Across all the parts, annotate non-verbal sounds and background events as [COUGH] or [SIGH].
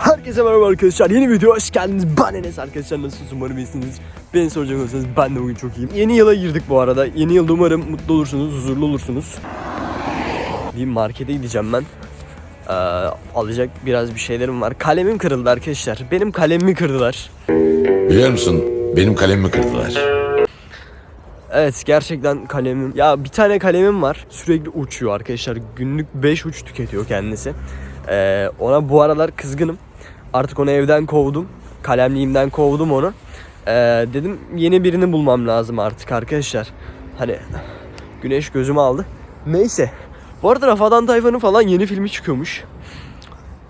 Herkese merhaba arkadaşlar. Yeni video hoş geldiniz. Ben Enes arkadaşlar. Nasılsınız? Umarım iyisiniz. Beni soracak olursanız ben de bugün çok iyiyim. Yeni yıla girdik bu arada. Yeni yılda umarım mutlu olursunuz, huzurlu olursunuz. Bir markete gideceğim ben. Ee, alacak biraz bir şeylerim var. Kalemim kırıldı arkadaşlar. Benim kalemimi kırdılar. Biliyor musun? Benim kalemimi kırdılar. Evet gerçekten kalemim. Ya bir tane kalemim var. Sürekli uçuyor arkadaşlar. Günlük 5 uç tüketiyor kendisi. Ee, ona bu aralar kızgınım. Artık onu evden kovdum. Kalemliğimden kovdum onu. Ee, dedim yeni birini bulmam lazım artık arkadaşlar. Hani güneş gözümü aldı. Neyse. Bu arada Rafadan Tayfan'ın falan yeni filmi çıkıyormuş.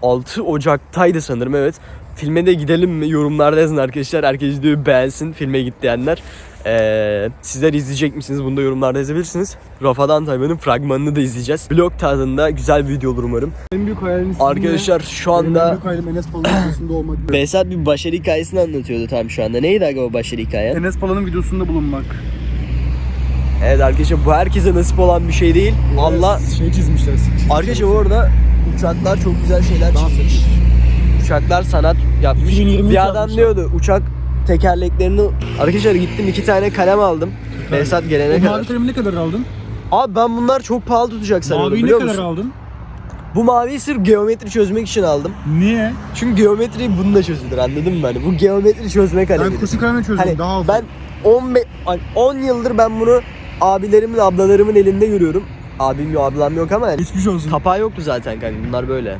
6 Ocak'taydı sanırım evet. Filme de gidelim mi? Yorumlarda yazın arkadaşlar. Herkes videoyu beğensin filme git diyenler. Ee, sizler izleyecek misiniz? Bunu da yorumlarda yazabilirsiniz. Rafadan Tayfan'ın fragmanını da izleyeceğiz. Vlog tadında güzel bir video olur umarım. En büyük hayaliniz Arkadaşlar şu Benim en anda büyük hayalim Enes Pala'nın videosunda olmak. [CLEARS THROAT] Behzat bir başarı hikayesini anlatıyordu tam şu anda. Neydi aga o başarı hikaye? Enes Pala'nın videosunda bulunmak. Evet arkadaşlar bu herkese nasip olan bir şey değil. Allah Şey çizmişler. Arkadaşlar orada uçaklar çok güzel şeyler çizmiş. Uçaklar sanat yapmış. 2023 bir adam yapmışlar. diyordu uçak tekerleklerini... Arkadaşlar gittim iki tane kalem aldım. Behzat gelene O kadar. mavi kalemi ne kadar aldın? Abi ben bunlar çok pahalı tutacak sanıyordum Maviyi ne biliyor kadar musun? aldın? Bu maviyi sırf geometri çözmek için aldım. Niye? Çünkü geometri bununla çözülür anladın mı? Hani bu geometri çözme kalemi. Ben kurşun kalemle çözdüm Hani daha hafif. ben 15 hani 10 yıldır ben bunu abilerimin, ablalarımın elinde görüyorum. Abim yok, ablam yok ama yani Geçmiş olsun. kapağı yoktu zaten kanka. Bunlar böyle.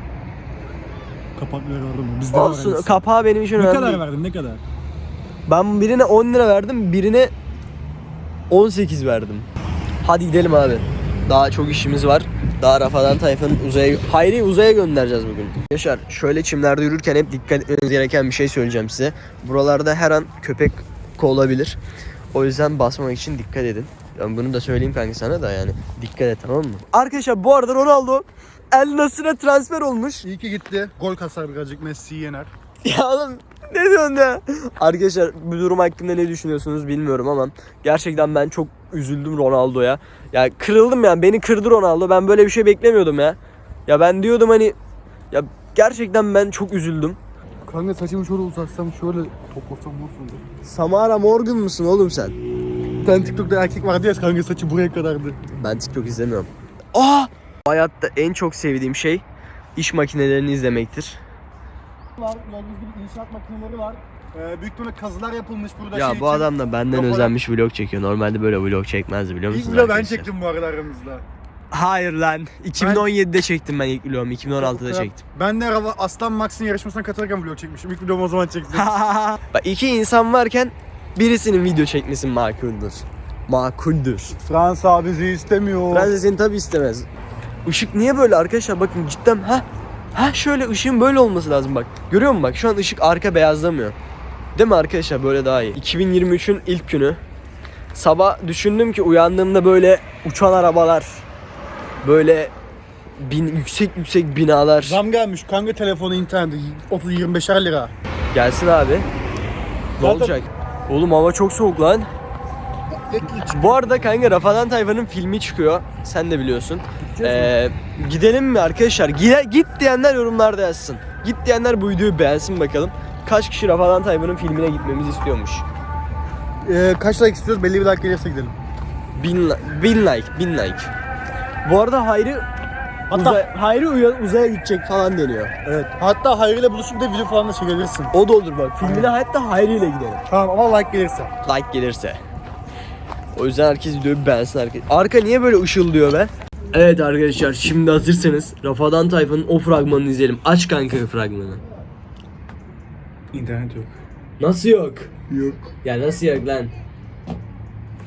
Kapakları var mı? Bizde var Olsun Enes. kapağı benim için Ne önemli kadar değil. verdin ne kadar? Ben birine 10 lira verdim, birine 18 verdim. Hadi gidelim abi. Daha çok işimiz var. Daha Rafadan Tayfa'nın uzaya... Hayri uzaya göndereceğiz bugün. Yaşar şöyle çimlerde yürürken hep dikkat etmeniz gereken bir şey söyleyeceğim size. Buralarda her an köpek olabilir. O yüzden basmamak için dikkat edin. Ben bunu da söyleyeyim kanka sana da yani. Dikkat et tamam mı? Arkadaşlar bu arada Ronaldo El Nasır'a transfer olmuş. İyi ki gitti. Gol kasar birazcık Messi'yi yener. [LAUGHS] Ya oğlum ne diyorsun ya? Arkadaşlar bu durum hakkında ne düşünüyorsunuz bilmiyorum ama gerçekten ben çok üzüldüm Ronaldo'ya. Ya kırıldım ya beni kırdı Ronaldo. Ben böyle bir şey beklemiyordum ya. Ya ben diyordum hani ya gerçekten ben çok üzüldüm. Kanka saçımı şöyle uzatsam şöyle toplasam nasıl olur? Samara Morgan mısın oğlum sen? Bir tane TikTok'ta erkek vardı ya kanka saçı buraya kadardı. Ben TikTok izlemiyorum. Aa! Hayatta en çok sevdiğim şey iş makinelerini izlemektir. Var, gördüğünüz gibi inşaat makineleri var. Ee, büyük ihtimalle kazılar yapılmış burada. Ya şey bu için. adam da benden Kafalar- özenmiş vlog çekiyor. Normalde böyle vlog çekmezdi biliyor İlk musunuz vlog ben arkadaşlar? çektim bu arada aramızda. Hayır lan. 2017'de çektim ben ilk vlogumu. 2016'da çektim. Ben de araba Aslan Max'in yarışmasına katılırken vlog çekmişim. İlk videomu o zaman çektim. [LAUGHS] Bak iki insan varken birisinin video çekmesi makuldür. Makuldür. Fransa bizi istemiyor. Fransa seni tabi istemez. Işık niye böyle arkadaşlar bakın cidden ha ha şöyle ışığın böyle olması lazım bak. Görüyor musun bak şu an ışık arka beyazlamıyor. Değil mi arkadaşlar böyle daha iyi. 2023'ün ilk günü. Sabah düşündüm ki uyandığımda böyle uçan arabalar böyle bin, yüksek yüksek binalar. Zam gelmiş kanka telefonu interneti 30-25'er lira. Gelsin abi. Ne Zaten- olacak? Oğlum hava çok soğuk lan. Bu arada kanka Rafadan Tayfan'ın filmi çıkıyor. Sen de biliyorsun. Ee, gidelim mi arkadaşlar? Gide, git diyenler yorumlarda yazsın. Git diyenler bu videoyu beğensin bakalım. Kaç kişi Rafadan Tayfan'ın filmine gitmemizi istiyormuş? Ee, kaç like istiyoruz belli bir like gelirse gidelim. Bin, bin like, bin like. Bu arada Hayri Hatta- uzay, Hayri uya- uzaya gidecek falan deniyor. Evet. Hatta Hayri ile buluşup da video falan da çekebilirsin. O da olur bak. Filmine hatta Hayri ile gidelim. Tamam ama like gelirse. like gelirse. O yüzden herkes videoyu beğensin arkadaşlar. Arka niye böyle ışıldıyor be? Evet arkadaşlar şimdi hazırsanız Rafadan Tayfan'ın o fragmanını izleyelim. Aç kanka fragmanı. İnternet yok. Nasıl yok? Yok. Ya nasıl yok lan?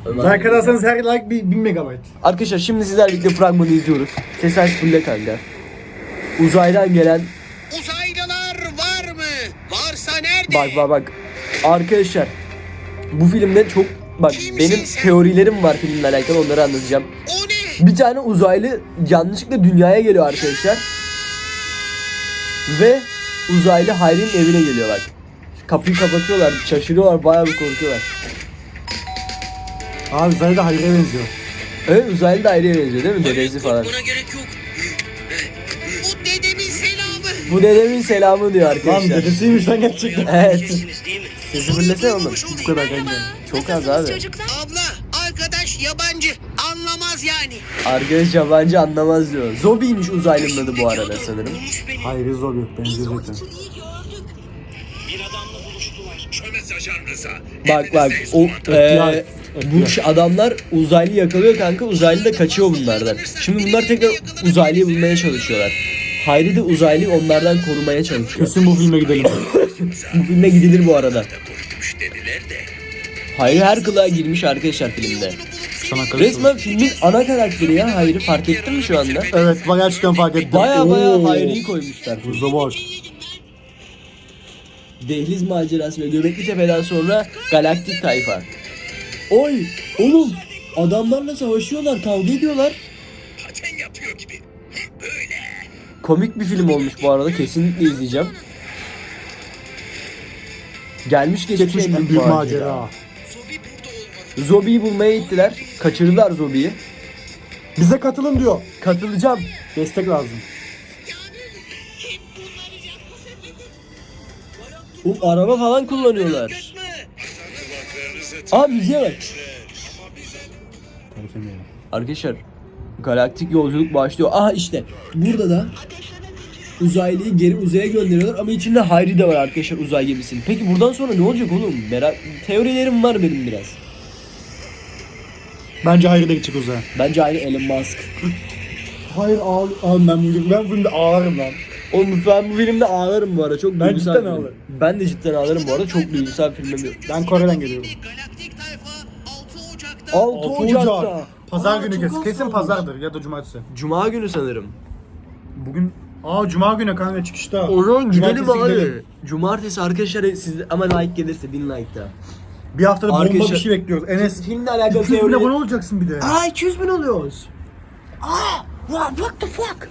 Like atarsanız her like bir 1000 megabayt. Arkadaşlar şimdi sizlerle birlikte fragmanı izliyoruz. Ses aç fulle kanka. Uzaydan gelen Uzaylılar var mı? Varsa nerede? bak bak bak. Arkadaşlar bu filmde çok bak Kimsin benim sen? teorilerim var filmle alakalı onları anlatacağım. O ne? Bir tane uzaylı yanlışlıkla dünyaya geliyor arkadaşlar. Ve uzaylı Hayri'nin evine geliyor bak. Kapıyı kapatıyorlar, şaşırıyorlar, bayağı bir korkuyorlar. Abi Zayda da Hayri'ye benziyor. Evet uzaylı da Hayri'ye benziyor değil mi? Dedesi falan. Buna gerek yok. Bu dedemin selamı. Bu dedemin selamı diyor Lan arkadaşlar. dedesiymiş lan gerçekten. Evet. değil mi? Fırlasana oğlum. Bu kadar kanka. Çok az abi. Abla arkadaş yabancı anlamaz yani. Arkadaş yabancı anlamaz diyor. Zobiymiş uzaylının adı bu arada sanırım. Hayır yok benziyor zaten. Bir adamla buluştular. Çömez ajan Rıza. Bak bak o eee, bu adamlar uzaylı yakalıyor kanka uzaylı da kaçıyor bunlardan. Şimdi bunlar tekrar uzaylıyı bulmaya çalışıyorlar. Hayri de uzaylıyı onlardan korumaya çalışıyor. Kesin bu filme gidelim. [LAUGHS] Bu filme gidilir bu arada. Hayri her kılığa girmiş arkadaşlar filmde. Çanakkale Resmen filmin ana karakteri ya Hayri fark ettin mi şu anda? Evet bak gerçekten fark ettim. Baya baya Oo. Hayri'yi koymuşlar. Buza bak. Dehliz macerası ve Göbekli Tepe'den sonra Galaktik Tayfa. Oy oğlum adamlarla savaşıyorlar kavga ediyorlar. Paten yapıyor gibi. Komik bir film olmuş bu arada kesinlikle izleyeceğim. Gelmiş geçmiş en büyük macera. Zobi'yi bulmaya gittiler. Kaçırdılar Zobi'yi. Bize katılın diyor. Katılacağım. Destek lazım. Oğlum araba falan kullanıyorlar. Aa müziğe bak. Arkadaşlar galaktik yolculuk başlıyor. Aha işte burada da uzaylıyı geri uzaya gönderiyorlar ama içinde Hayri de var arkadaşlar uzay gemisinin. Peki buradan sonra ne olacak oğlum? Merak teorilerim var benim biraz. Bence hayır da gidecek uzaya. Bence aynı Elon Musk. Hayır ağl Abi ben bu ben bu filmde ağlarım lan. Oğlum ben bu filmde ağlarım bu arada. Çok Ben duygusal cidden film. ağlarım. Ben de cidden ağlarım bu arada. Çok duygusal bir film. Ben Kore'den geliyorum. Galaktik tayfa 6 Ocak'ta 6 Altı Ocak'ta. Ocak. Pazar Aa, günü çok kesin. az Kesin kalmış. pazardır ya da cumartesi. Cuma günü sanırım. Bugün Aa cuma günü kanka çıkışta. O zaman gidelim Cumartesi abi. gidelim. Cumartesi arkadaşlar siz ama like gelirse 1000 like'da. Bir haftada bomba Arkadaşlar- bir şey bekliyoruz. Enes Filmle alakalı 200 bin teori. abone olacaksın bir de. Aa 200 bin oluyoruz. Aa what, what the fuck?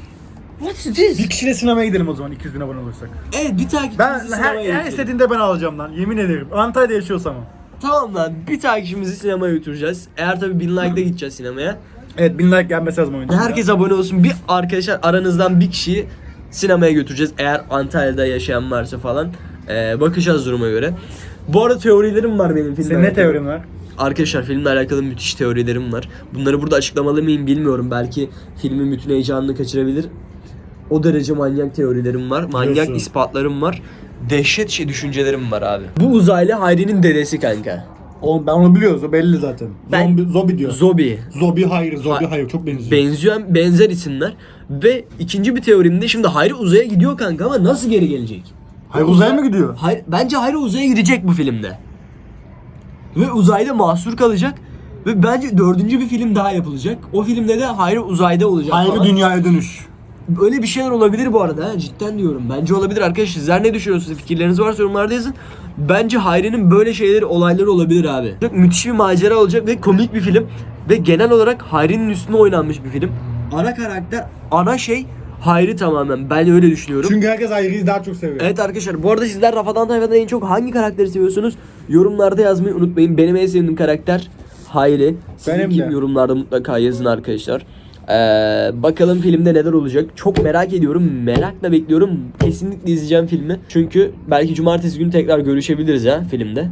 What's this? Bir kişiyle sinemaya gidelim o zaman 200 bin abone olursak. Evet bir takipçimizi Ben her, sinemaya her götürelim. istediğinde ben alacağım lan. Yemin ederim. Antalya'da yaşıyorsam. Tamam lan bir takipçimizi sinemaya götüreceğiz. Eğer tabi 1000 like'da gideceğiz sinemaya. Evet 1000 like gelmesi lazım oyun için. Herkes abone olsun. Bir arkadaşlar aranızdan bir kişiyi sinemaya götüreceğiz. Eğer Antalya'da yaşayan varsa falan. Ee, bakacağız duruma göre. Bu arada teorilerim var benim filmle Senin ne alakalı. teorin var? Arkadaşlar filmle alakalı müthiş teorilerim var. Bunları burada açıklamalı mıyım bilmiyorum. Belki filmin bütün heyecanını kaçırabilir. O derece manyak teorilerim var. Manyak Diyorsun. ispatlarım var. Dehşet şey düşüncelerim var abi. Bu uzaylı Hayri'nin dedesi kanka. Oğlum ben onu biliyoruz. O belli zaten. Ben- Zombi, zombi diyor. Zobi. Zobi hayır, zobi Ha- hayır. Çok benziyor. Benziyor, benzer isimler. Ve ikinci bir teorimde şimdi Hayri uzaya gidiyor kanka ama nasıl geri gelecek? hayır uzaya mı gidiyor? Hayır, bence Hayri uzaya gidecek bu filmde. Ve uzayda mahsur kalacak. Ve bence dördüncü bir film daha yapılacak. O filmde de Hayri uzayda olacak Hayır falan. dünyaya dönüş. Öyle bir şeyler olabilir bu arada. ha, Cidden diyorum. Bence olabilir arkadaşlar. Sizler ne düşünüyorsunuz? Fikirleriniz varsa yorumlarda yazın. Bence Hayri'nin böyle şeyleri, olayları olabilir abi. Çok müthiş bir macera olacak ve komik bir film. Ve genel olarak Hayri'nin üstüne oynanmış bir film. Ana karakter, ana şey Hayri tamamen. Ben öyle düşünüyorum. Çünkü herkes Hayri'yi daha çok seviyor. Evet arkadaşlar bu arada sizler Rafadan Tayfa'da en çok hangi karakteri seviyorsunuz? Yorumlarda yazmayı unutmayın. Benim en sevdiğim karakter Hayri. Sizin Benim kim de. yorumlarda mutlaka yazın arkadaşlar. Ee, bakalım filmde neler olacak. Çok merak ediyorum. Merakla bekliyorum. Kesinlikle izleyeceğim filmi. Çünkü belki cumartesi günü tekrar görüşebiliriz ha filmde.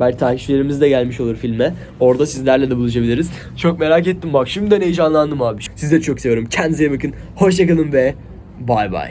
Belki takipçilerimiz de gelmiş olur filme. Orada sizlerle de buluşabiliriz. Çok merak ettim bak. Şimdiden heyecanlandım abi. Sizi de çok seviyorum. Kendinize bakın. Hoşçakalın ve bay bay.